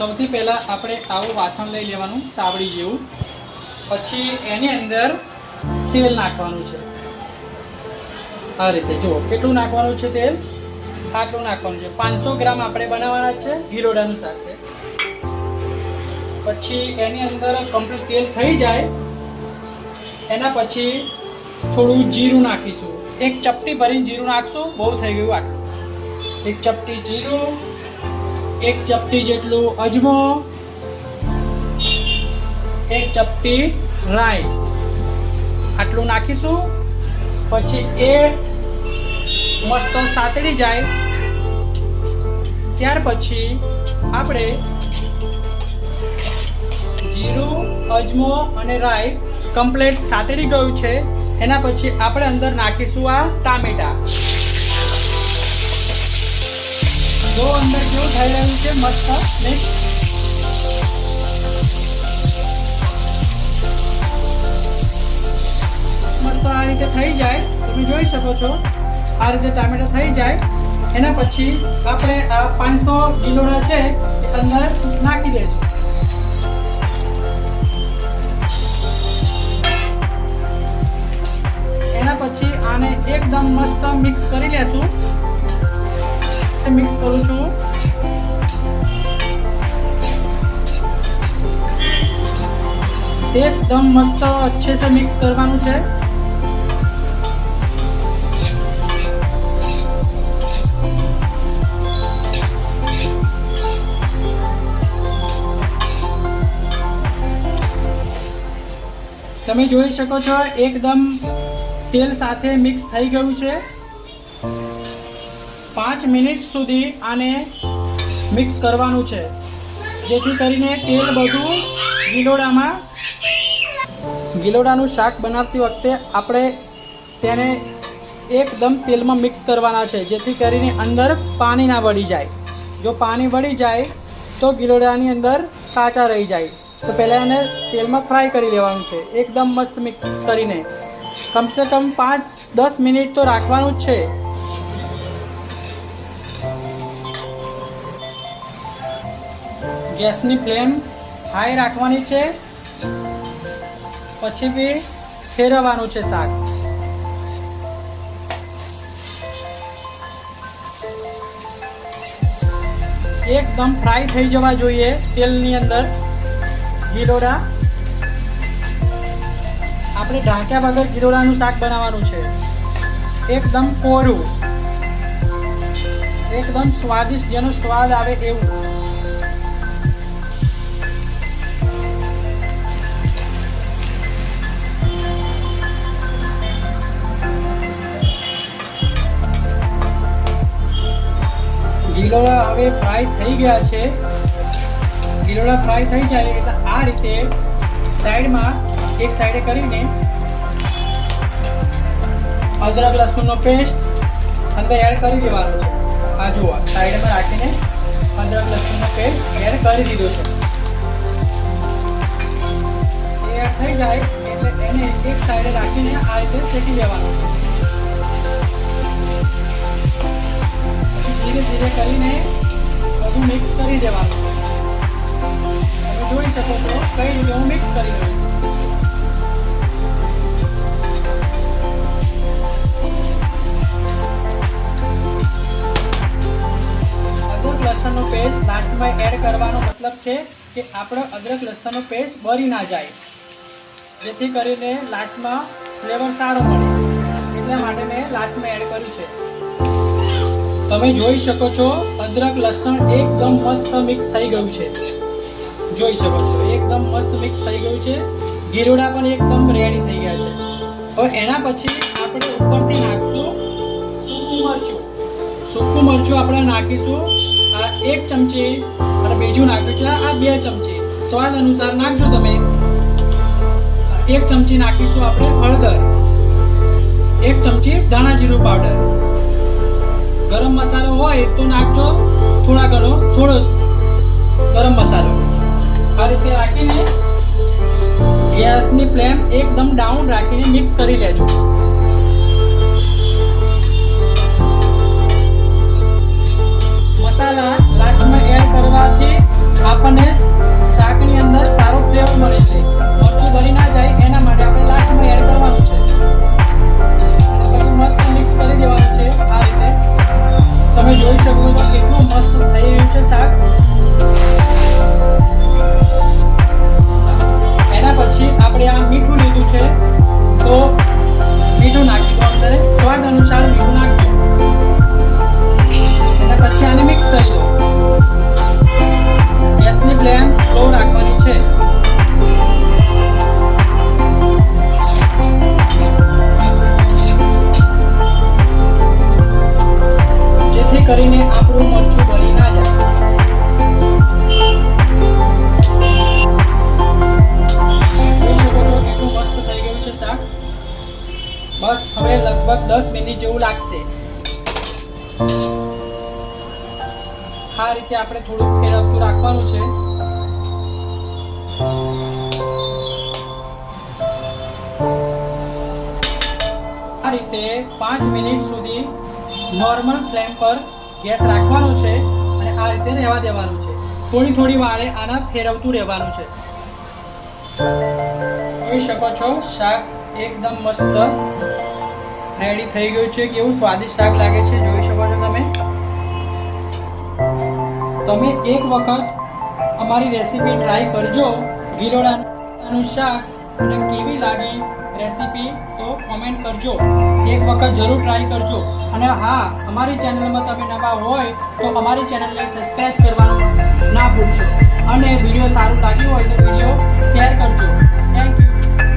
સૌથી પહેલાં આપણે આવું વાસણ લઈ લેવાનું, તાવડી જેવું. પછી એની અંદર તેલ નાખવાનું છે. આ રીતે, જુઓ, કેટલું નાખવાનું છે તેલ? આટલું નાખવાનું છે. પાંચસો ગ્રામ આપણે બનાવવાના છે ગીરોડાનું શાક પછી એની અંદર કમ્પ્લીટ તેલ થઈ જાય. એના પછી થોડું જીરું નાખીશું. એક ચપટી ભરીને જીરું નાખશું, બહુ થઈ ગયું આટલું. એક ચપટી જીરું એક ચપટી જેટલું અજમો, એક ચપટી રાઈ. આટલું નાખીશું, પછી એ મસ્ત સાતળી જાય. ત્યાર પછી આપણે જીરું, અજમો અને રાઈ કમ્પ્લેટ સાતળી ગયું છે. એના પછી આપણે અંદર નાખીશું આ ટામેટા. જો અંદર કેવું થઈ રહ્યું છે? મસ્ત મિક્સ મસ્ત આ રીતે થઈ જાય. તમે જોઈ શકો છો. આ રીતે ટામેટા થઈ જાય. એના પછી આપણે આ પાંચસો કિલોના છે એ અંદર નાખી દઈશું. એના પછી આને એકદમ મસ્ત મિક્સ કરી લેશું. સાથે મિક્સ કરું છું એકદમ મસ્ત અચ્છે સે મિક્સ કરવાનું છે તમે જોઈ શકો છો, એકદમ તેલ સાથે મિક્સ થઈ ગયું છે. પાંચ મિનિટ સુધી આને મિક્સ કરવાનું છે. જેથી કરીને તેલ બધું ગિલોડામાં ગિલોડાનું શાક બનાવતી વખતે આપણે તેને એકદમ તેલમાં મિક્સ કરવાના છે, જેથી કરીને અંદર પાણી ના વળી જાય. જો પાણી વળી જાય, તો ગિલોડાની અંદર કાચા રહી જાય. તો પહેલાં એને તેલમાં ફ્રાય કરી લેવાનું છે. એકદમ મસ્ત મિક્સ કરીને. કમસે કમ પાંચ દસ મિનિટ તો રાખવાનું જ છે. ગેસની ફ્લેમ હાઈ રાખવાની છે. પછી બી ફેરવવાનું છે શાક. એકદમ ફ્રાય થઈ જવા જોઈએ તેલની અંદર. ગીલોડા આપણે ઢાંક્યા વગર ગીરોડાનું શાક બનાવવાનું છે. એકદમ કોરું. એકદમ સ્વાદિષ્ટ, જેનો સ્વાદ આવે એવું. ગીલોડા હવે ફ્રાય થઈ ગયા છે. ગીલોડા ફ્રાય થઈ જાય એટલે આ રીતે સાઈડમાં એક સાઈડે કરીને અદરક, લસણનો પેસ્ટ અંદર એડ કરી દેવાનો છે. આ જુઓ સાઈડમાં રાખીને અદરક, લસણનો પેસ્ટ એડ કરી દીધો છે. એડ થઈ જાય એટલે એને એક સાઈડે રાખીને આ રીતે શેકી દેવાનું છે. કે આપણો અદરક લસણનો પેસ્ટ બળી ના જાય. જેથી કરીને લાસ્ટમાં ફ્લેવર સારો મળે. એટલા માટે મેં લાસ્ટમાં એડ કર્યું છે. તમે જોઈ શકો છો, અદરક લસણ એકદમ મસ્ત મિક્સ થઈ ગયું છે. જોઈ શકો છો, એકદમ મસ્ત મિક્સ થઈ ગયું છે. ગીરોડા પણ એકદમ રેડી થઈ ગયા છે. હવે એના પછી આપણે ઉપરથી નાખશું સૂકું મરચું. સૂકું મરચું આપણે નાખીશું. આ એક ચમચી બીજું નાખ્યું છે. આ બે ચમચી. સ્વાદ અનુસાર નાખજો તમે. એક ચમચી નાખીશું આપણે હળદર. એક ચમચી ધાણા જીરું પાવડર ગરમ મસાલો હોય તો નાખજો. થોડા ઘણો, થોડો ગરમ મસાલો. આ રીતે રાખીને ગેસની ફ્લેમ એકદમ ડાઉન રાખીને મિક્સ કરી લેજો. રાખવાની છે. જેથી કરીને આપણું મરચું બળી ના જાય. બસ હવે લગભગ દસ મિનિટ જેવું લાગશે. આ રીતે આપણે થોડુંક ફેરવતું રાખવાનું છે. નોર્મલ ફ્લેમ પર ગેસ રાખવાનો છે અને આ રીતે રહેવા દેવાનું છે. થોડી થોડી વારે આના ફેરવતું રહેવાનું છે. જોઈ શકો છો, શાક એકદમ મસ્ત રેડી થઈ ગયું છે કેવું સ્વાદિષ્ટ શાક લાગે છે, જોઈ શકો છો તમે. તમે એક વખત અમારી રેસીપી ટ્રાય કરજો ગીરોડાનું શાક અને કેવી લાગી રેસીપી તો કોમેન્ટ કરજો. એક વખત જરૂર ટ્રાય કરજો. અને હા, અમારી ચેનલમાં તમે નવા હોય તો અમારી ચેનલને સબસ્ક્રાઈબ કરવાનું ના ભૂલશો. અને વીડિયો સારું લાગ્યું હોય તો વીડિયો શેર કરજો. Thank you